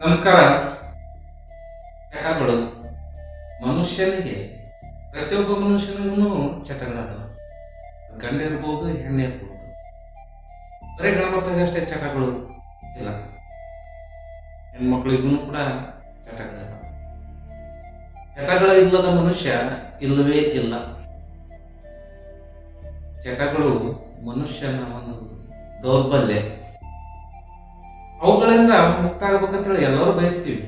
ನಮಸ್ಕಾರ. ಚಟಗಳು ಮನುಷ್ಯನಿಗೆ ಪ್ರತಿಯೊಬ್ಬ ಮನುಷ್ಯನಿಗೂ ಚಟಗಳದಾವೆ. ಗಂಡ ಇರ್ಬೋದು, ಹೆಣ್ಣು ಇರ್ಬೋದು. ಬರೀ ಗಂಡ್ಮಕ್ಳಿಗೆ ಅಷ್ಟೇ ಚಟಗಳು ಇಲ್ಲ. ಹೆಣ್ಮಕ್ಳಿಗೂ ಕೂಡ ಚಟಗಳಿದಾವ. ಚಟಗಳ ಇಲ್ಲದ ಮನುಷ್ಯ ಇಲ್ಲವೇ ಇಲ್ಲ. ಚಟಗಳು ಮನುಷ್ಯನ ಒಂದು ದೌರ್ಬಲ್ಯ. ಅವುಗಳಿಂದ ಮುಕ್ತ ಆಗ್ಬೇಕಂತೇಳಿ ಎಲ್ಲರೂ ಬಯಸ್ತೀವಿ.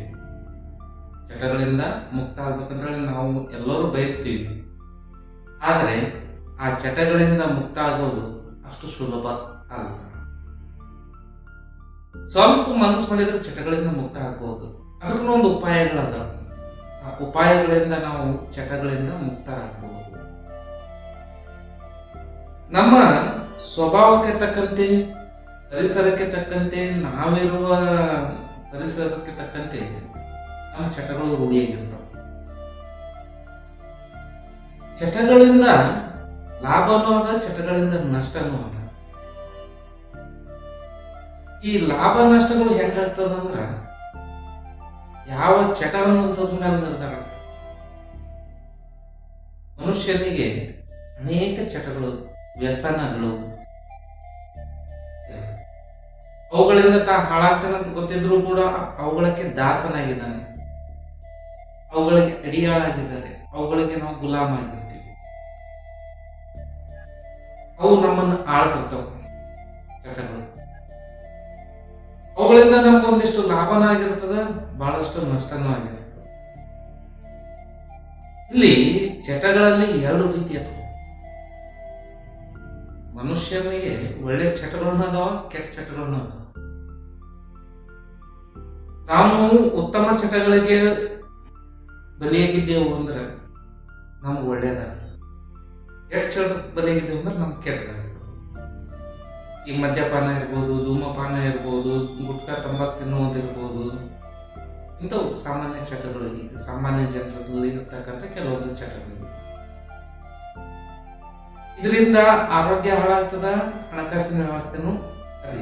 ಚಟಗಳಿಂದ ಮುಕ್ತ ಆಗ್ಬೇಕಂತೇಳಿ ನಾವು ಎಲ್ಲರೂ ಬಯಸ್ತೀವಿ. ಆದರೆ ಆ ಚಟಗಳಿಂದ ಮುಕ್ತ ಆಗೋದು ಅಷ್ಟು ಸುಲಭ ಅಲ್ಲ. ಸ್ವಲ್ಪ ಮನಸ್ಸು ಮಾಡಿದ್ರೆ ಚಟಗಳಿಂದ ಮುಕ್ತ ಆಗ್ಬೋದು ಅದಕ್ಕೂ ಒಂದು ಉಪಾಯಗಳದ. ಆ ಉಪಾಯಗಳಿಂದ ನಾವು ಚಟಗಳಿಂದ ಮುಕ್ತರಾಗಬಹುದು ನಮ್ಮ ಸ್ವಭಾವಕ್ಕೆ ತಕ್ಕಂತೆ ಪರಿಸರಕ್ಕೆ ತಕ್ಕಂತೆ ನಾವಿರುವ ಪರಿಸರಕ್ಕೆ ತಕ್ಕಂತೆ ನಮ್ಮ ಚಟಗಳು ರೂಢಿಯಾಗಿರ್ತವೆ. ಚಟಗಳಿಂದ ಲಾಭನೂ ಅದ, ಚಟಗಳಿಂದ ನಷ್ಟನೂ ಅದ. ಈ ಲಾಭ ನಷ್ಟಗಳು ಹೆಂಗಾಗ್ತದಂದ್ರ ಯಾವ ಚಟ ನಿರ್ಧಾರ ಆಗ್ತದೆ. ಮನುಷ್ಯನಿಗೆ ಅನೇಕ ಚಟಗಳು, ವ್ಯಸನಗಳು ಅವುಗಳಿಂದ ತಾ ಹಾಳಾಗ್ತಾನಂತ ಗೊತ್ತಿದ್ರೂ ಕೂಡ ಅವುಗಳಕ್ಕೆ ದಾಸನಾಗಿದ್ದಾನೆ. ಅವುಗಳಿಗೆ ಅಡಿಯಾಳಾಗಿದ್ದಾರೆ. ಅವುಗಳಿಗೆ ನಾವು ಗುಲಾಮ ಆಗಿರ್ತೀವಿ ಅವು ನಮ್ಮನ್ನು ಆಳ್ತಿರ್ತವೆ. ಚಟಗಳು. ಅವುಗಳಿಂದ ನಮ್ಗೊಂದಿಷ್ಟು ಲಾಭನ ಆಗಿರ್ತದ, ಬಹಳಷ್ಟು ನಷ್ಟನೂ ಆಗಿರ್ತದೆ. ಇಲ್ಲಿ ಚಟಗಳಲ್ಲಿ ಎರಡು ರೀತಿ ಅದಾವ. ಮನುಷ್ಯನಿಗೆ ಒಳ್ಳೆ ಚಟಗಳನ್ನ ಅದಾವ, ಕೆಟ್ಟ ಚಟಗಳನ್ನ ಅದಾವ. ನಾವು ಉತ್ತಮ ಚಟಗಳಿಗೆ ಬಲಿಯಾಗಿದ್ದೇವು ಅಂದ್ರೆ ನಮ್ಗೆ ಒಳ್ಳೇದಾಗ ಕೆಟ್ಟ ಚಟ ಬಲಿಯಾಗಿದ್ದೇವೆ ಅಂದ್ರೆ ನಮ್ಗೆ ಕೆಟ್ಟದಾಗ ಈಗ ಮದ್ಯಪಾನ ಇರ್ಬೋದು, ಧೂಮಪಾನ ಇರ್ಬೋದು, ಗುಟ್ಕಾ, ತಂಬಾಕು ತಿನ್ನುವುದಿರ್ಬೋದು ಇಂಥವು ಸಾಮಾನ್ಯ ಚಟಗಳು ಈಗ ಸಾಮಾನ್ಯ ಜನರಲ್ಲಿ ಇರತಕ್ಕಂಥ ಕೆಲವೊಂದು ಚಟಗಳು. ಇದರಿಂದ ಆರೋಗ್ಯ ಹಾಳಾಗ್ತದ, ಹಣಕಾಸಿನ ವ್ಯವಸ್ಥೆನೂ ಅದು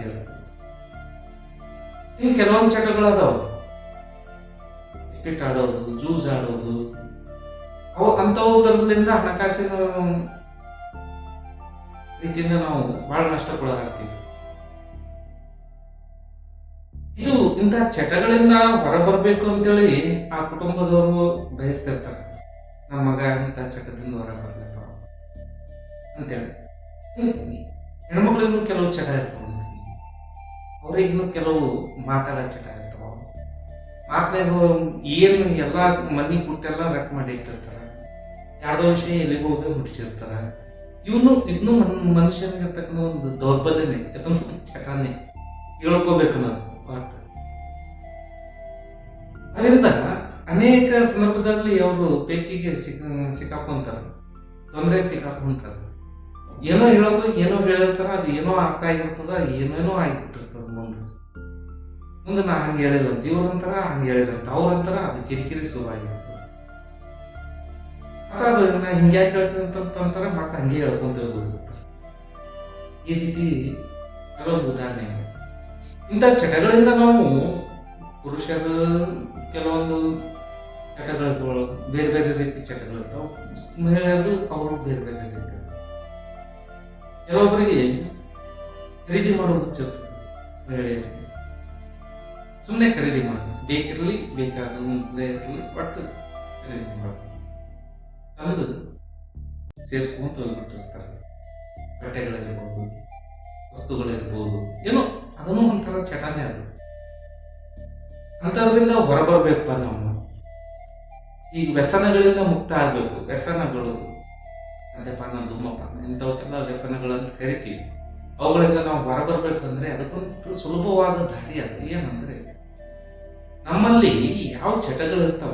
ಇನ್ನು ಕೆಲವೊಂದು ಚಟಗಳು ಅದಾವ ಸ್ಪಿಟ್ ಆಡೋದು ಜೂಸ್ ಆಡೋದು. ಅವು ಅಂಥವುದರಿಂದ ಹಣಕಾಸಿನ ರೀತಿಯಿಂದ ನಾವು ಬಹಳ ನಷ್ಟಕ್ಕೊಳಗಾಗ್ತೀವಿ. ಇದು ಇಂತಹ ಚಟಗಳಿಂದ ಹೊರಬರ್ಬೇಕು ಅಂತೇಳಿ ಆ ಕುಟುಂಬದವರು ಬಯಸ್ತಿರ್ತಾರೆ. ನಮ್ಮ ಮಗ ಇಂಥ ಚಟದಿಂದ ಹೊರ ಬರ್ಲಪ್ಪ ಅಂತೇಳಿ. ಹೆಣ್ಮಕ್ಳಿಗೂ ಕೆಲವು ಚಟ ಇರ್ತಾವ ಅವ್ರಿಗೂ ಕೆಲವು ಮಾತಾಡೋ ಚಟ ಇರ್ತಾವ ಮಾತನಾಗ ಏನು ಎಲ್ಲ ಮನಿ ಗುಟ್ಟೆಲ್ಲ ರಟ್ ಮಾಡಿ ಇಟ್ಟಿರ್ತಾರೆ. ಯಾರ್ದೋ ವಿಷಯ ಎಲ್ಲಿಗೂ ಹೋಗಿ ಮುಟ್ಟಿಸಿರ್ತಾರ ಇವನು ಇದನ್ನು ಮನುಷ್ಯನಿಗೆ ಇರ್ತಕ್ಕಂಥ ಒಂದು ದೌರ್ಬಲ್ಯನೇ ಇದನ್ನು ಚಟನೇ. ಹೇಳ್ಕೋಬೇಕು ನಾನು ಒಟ್ಟು ಅದರಿಂದ ಅನೇಕ ಸಂದರ್ಭದಲ್ಲಿ ಅವರು ಪೇಚಿಗೆ ಸಿಕ್ಕ ಸಿಕ್ಕಾಕೊಂತಾರೆ. ತೊಂದರೆ ಸಿಕ್ಕಾಕೊಂತಾರೆ. ಏನೋ ಹೇಳೋದು, ಏನೋ ಹೇಳಿರ್ತಾರ, ಅದು ಏನೋ ಅರ್ಥ ಆಗಿರ್ತದ, ಏನೇನೋ ಆಗಿಬಿಟ್ಟಿರ್ತದ. ಮುಂದೆ ಮುಂದೆ ನಾ ಹಂಗೆ ಹೇಳಿಲ್ಲ ಅಂತ ಇವ್ರಂತಾರ ಹಂಗೆ ಹೇಳಿರಂತ ಅವ್ರಂತಾರ ಅದು ಕಿರಿಕಿರಿ ಶುರುವಾಗಿರ್ತದೆ ಅಥವಾ ಅದು ನಾ ಹಿಂಗೆ ಯಾಕೆ ಹೇಳ್ತೀನಿ ಮತ್ತೆ ಹಂಗೆ ಹೇಳ್ಕೊಂತ ಹೋಗ್ಬಿಡ್ತಾರೆ ಈ ರೀತಿ ಕೆಲವೊಂದು ಉದಾಹರಣೆ ಇಂಥ ಚಟಗಳಿಂದ ನಾವು ಪುರುಷರು ಕೆಲವೊಂದು ಚಟಗಳು ಬೇರೆ ಬೇರೆ ರೀತಿ ಚಟಗಳು ಇರ್ತಾವೆ ಮಹಿಳೆಯರದು ಅವರು ಬೇರೆ ಬೇರೆ ರೀತಿ ಇರ್ತಾವೆ ಕೆಲವೊಬ್ಬರಿಗೆ ಖರೀದಿ ಮಾಡೋ ಹುಚ್ಚ ಸುಮ್ಮನೆ ಖರೀದಿ ಮಾಡೋದು ಬೇಕಿರಲಿ ಬೇಕಾದೇ ಇರಲಿ, ಒಟ್ಟು ಖರೀದಿ ಮಾಡೋದು ತಂದು ಸೇರಿಸ್ಕೊಂತ ಹೋಗ್ಬಿಟ್ಟಿರ್ತಾರೆ ಬಟ್ಟೆಗಳಿರ್ಬೋದು, ವಸ್ತುಗಳಿರ್ಬೋದು, ಏನೋ ಅದನ್ನು ಒಂಥರ ಚಟಾನೇ ಅದು. ಅಂಥದ್ರಿಂದ ಹೊರಬರ್ಬೇಕಪ್ಪ ನಾವು. ಈಗ ವ್ಯಸನಗಳಿಂದ ಮುಕ್ತ ಆಗಬೇಕು. ವ್ಯಸನಗಳು ಮದ್ಯಪಾನ ಧೂಮಪಾನ ಇಂಥವಕ್ಕೆಲ್ಲ ಅಂತ ಕರಿತೀವಿ. ಅವುಗಳಿಂದ ನಾವು ಹೊರಬರ್ಬೇಕಂದ್ರೆ ಅದಕ್ಕೊಂದು ಸುಲಭವಾದ ದಾರಿ ಅದು. ಏನಂದ್ರೆ ನಮ್ಮಲ್ಲಿ ಯಾವ ಚಟಗಳು ಇರ್ತಾವ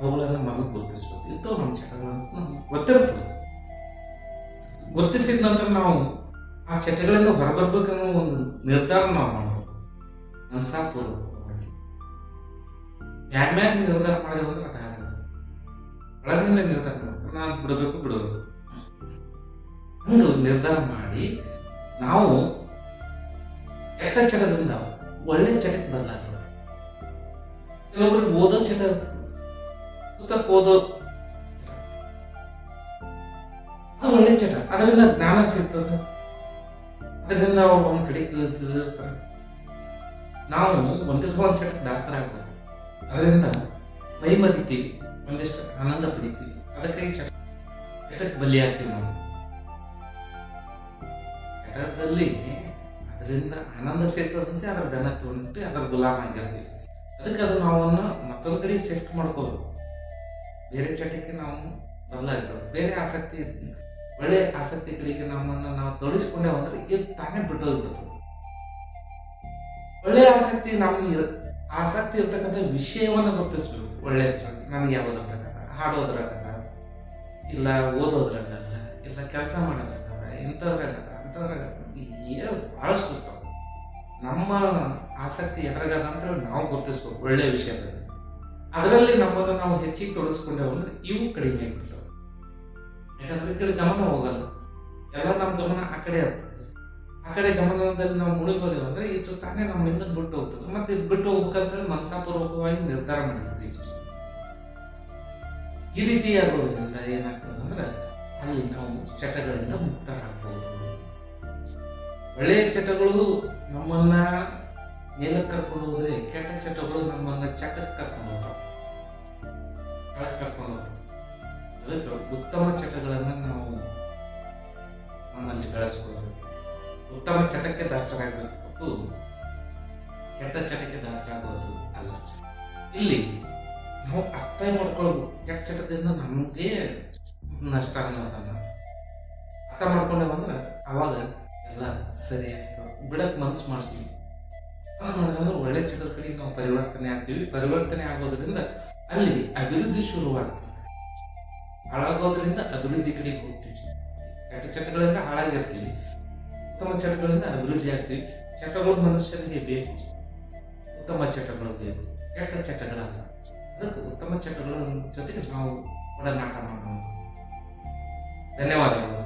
ಅವುಗಳನ್ನ ಮೊದಲು ಗುರುತಿಸ್ಬೇಕು. ಇರ್ತಾವ ನಮ್ಮ ಚಟಗಳು ಅಂತ ನಮ್ಗೆ ಗೊತ್ತಿರ್ತದೆ. ಗುರುತಿಸಿದ ನಂತರ ನಾವು ಆ ಚಟಗಳಿಂದ ಹೊರಬರ್ಬೇಕನ್ನೋ ಒಂದು ನಿರ್ಧಾರ ನಾವು ಮಾಡಬೇಕು. ಮನಸಾಪೂರ್ವಕವಾಗಿ ಮ್ಯಾಗ ನಿರ್ಧಾರ ಮಾಡಿದೆವು ಅಂದ್ರೆ ಅದಾಗಲ್ಲ. ಒಳಗಿಂದ ನಿರ್ಧಾರ ಮಾಡಬೇಕು. ನಾನು ಬಿಡಬೇಕು ಬಿಡಬೇಕು. ಹಂಗೆ ನಿರ್ಧಾರ ಮಾಡಿ ನಾವು ಕೆಟ್ಟ ಚಟದಿಂದ ಒಳ್ಳೆ ಚಟಕ್ಕೆ ಬದಲಾಗ್ತದೆ ಕೆಲವೊಬ್ಬರಿಗೆ ಓದೋ ಚಟ, ಪುಸ್ತಕ ಓದೋ ಅದು ಒಳ್ಳೆ ಚಟ. ಅದರಿಂದ ಜ್ಞಾನ ಸಿಗ್ತದೆ. ಅದರಿಂದ ಒಂದು ಕಡೆ ನಾವು ಒಂದಿರುವ ಒಂದು ಚಟ ದಾಸರಾಗ್ಬೋದು. ಅದರಿಂದ ಮೈ ಮರಿತೀವಿ ಒಂದಿಷ್ಟು ಆನಂದ ಪಡಿತೀವಿ. ಅದಕ್ಕಾಗಿ ಚಟ, ಚಟಕ್ಕೆ ಬಲಿಯಾಗ್ತೀವಿ ನಾವು. ಚಟದಲ್ಲಿ ಅದರಿಂದ ಆನಂದ ಸೇರ್ತದಂತೆ ಅದರ ಬೆನ್ನ ತೊಗೊಂಡ್ಬಿಟ್ಟು ಅದರ ಗುಲಾಮ ಆಗಿರ್ತೀವಿ. ಅದಕ್ಕೆ ಅದು ನಾವನ್ನು ಮತ್ತೊಂದು ಕಡೆ ಶಿಫ್ಟ್ ಮಾಡ್ಕೋಬೇಕು ಬೇರೆ ಚಟಕ್ಕೆ ನಾವು ಬದಲಾಗಬೇಕು ಬೇರೆ ಆಸಕ್ತಿ, ಒಳ್ಳೆ ಆಸಕ್ತಿ ಕಡೆಗೆ ನಮ್ಮನ್ನು ನಾವು ತೊಡಗಿಸ್ಕೊಂಡೇವು ಅಂದ್ರೆ ಇದು ತಾನೇ ಬಿಟ್ಟು ಒಳ್ಳೆ ಆಸಕ್ತಿ ನಮಗೆ ಇರ- ಆಸಕ್ತಿ ಇರ್ತಕ್ಕಂಥ ವಿಷಯವನ್ನು ಗುರುತಿಸ್ಬೇಕು. ಒಳ್ಳೆಯ ನನಗೆ ಯಾವ್ದಾಗಲ್ಲ ಹಾಡೋದ್ರಾಗಲ್ಲ ಇಲ್ಲ ಓದೋದ್ರಾಗಲ್ಲ ಇಲ್ಲ ಕೆಲಸ ಮಾಡೋದ್ರಾಗಲ್ಲ ಇಂಥದ್ರಾಗಲ್ಲ ಅಂಥದ್ರಾಗಲ್ಲ ಏನು ಭಾಳಷ್ಟು ಇರ್ತಾವೆ. ನಮ್ಮ ಆಸಕ್ತಿ ಎದ್ರಾಗಲ್ಲ ಅಂತ ನಾವು ಗುರುತಿಸ್ಬೇಕು ಒಳ್ಳೆ ವಿಷಯದಲ್ಲಿ. ಅದರಲ್ಲಿ ನಮ್ಮನ್ನು ನಾವು ಹೆಚ್ಚಿಗೆ ತೊಡಗಿಸ್ಕೊಂಡೇವು ಅಂದ್ರೆ ಇವು ಕಡಿಮೆ ಆಗಿಬಿಡ್ತಾವೆ. ಯಾಕಂದ್ರೆ ಈ ಕಡೆ ಗಮನ ಹೋಗಲ್ಲ. ಎಲ್ಲ ನಮ್ಮ ಗಮನ ಆ ಕಡೆ ಇರ್ತದೆ. ಆ ಕಡೆ ಗಮನದಲ್ಲಿ ನಾವು ಮುಳುಗೋದೇವು ಅಂದ್ರೆ ಇದು ತಾನೇ ಹಿಂದೆ ಬಿಟ್ಟು ಹೋಗ್ತದೆ. ಮತ್ತೆ ಇದು ಬಿಟ್ಟು ಹೋಗ್ಬೇಕಂತೇಳಿ ಮನಸಾಪೂರ್ವಕವಾಗಿ ನಿರ್ಧಾರ ಮಾಡಿರ್ತೀವಿ ಈ ರೀತಿ ಆಗೋದ್ರಿಂದ ಏನಾಗ್ತದೆ ಅಂದ್ರೆ ಅಲ್ಲಿ ನಾವು ಚಟಗಳಿಂದ ಮುಕ್ತರಾಗಬಹುದು ಒಳ್ಳೆಯ ಚಟಗಳು ನಮ್ಮನ್ನ ಮೇಲಕ್ಕೆ ಕರ್ಕೊಂಡು ಹೋದ್ರೆ ಕೆಟ್ಟ ಚಟಗಳು ನಮ್ಮನ್ನ ಚಟಕ್ಕೆ ಕರ್ಕೊಂಡು ಹೋಗ್ತಾವೆ. ಅದಕ್ಕೆ ಉತ್ತಮ ಚಟಗಳನ್ನು ನಾವು ನಮ್ಮಲ್ಲಿ ಬೆಳೆಸ್ಕೊಳ್ಬೇಕು. ಉತ್ತಮ ಚಟಕ್ಕೆ ದಾಸರಾಗಬೇಕು. ಕೆಟ್ಟ ಚಟಕ್ಕೆ ದಾಸರಾಗೋದು ಅಲ್ಲ. ಇಲ್ಲಿ ನಾವು ಅರ್ಥ ಮಾಡ್ಕೊಳ್ಬೇಕು. ಕೆಟ್ಟ ಚಟದಿಂದ ನಮಗೆ ನಷ್ಟ ಅನ್ನೋದನ್ನ. ಅರ್ಥ ಮಾಡ್ಕೊಂಡೇವಂದ್ರೆ ಅವಾಗ ಎಲ್ಲ ಸರಿ ಬಿಡಕ್ ಮನಸ್ಸು ಮಾಡ್ತೀವಿ. ಮನಸ್ಸು ಮಾಡಿದ್ರೆ ಒಳ್ಳೆ ಚಟದ ಕಡೆ ನಾವು ಪರಿವರ್ತನೆ ಆಗ್ತೀವಿ. ಪರಿವರ್ತನೆ ಆಗೋದ್ರಿಂದ ಅಲ್ಲಿ ಅಭಿವೃದ್ಧಿ ಶುರುವಾಗ್ತದೆ. ಹಾಳಾಗೋದ್ರಿಂದ ಅಭಿವೃದ್ಧಿ ಕಡೆಗೆ ಹೋಗ್ತೀವಿ. ಕೆಟ್ಟ ಚಟಗಳಿಂದ ಹಾಳಾಗಿರ್ತೀವಿ. ಉತ್ತಮ ಚಟಗಳಿಂದ ಅಭಿವೃದ್ಧಿ ಆಗ್ತೀವಿ. ಚಟಗಳು ಮನುಷ್ಯನಿಗೆ ಬೇಕು. ಉತ್ತಮ ಚಟಗಳು ಬೇಕು. ಕೆಟ್ಟ ಚಟಗಳಲ್ಲ. ಅದಕ್ಕೆ ಉತ್ತಮ ಚಟಗಳ ಜೊತೆಗೆ ನಾವು ಒಡನಾಟ ಮಾಡಬೇಕು ಧನ್ಯವಾದಗಳು.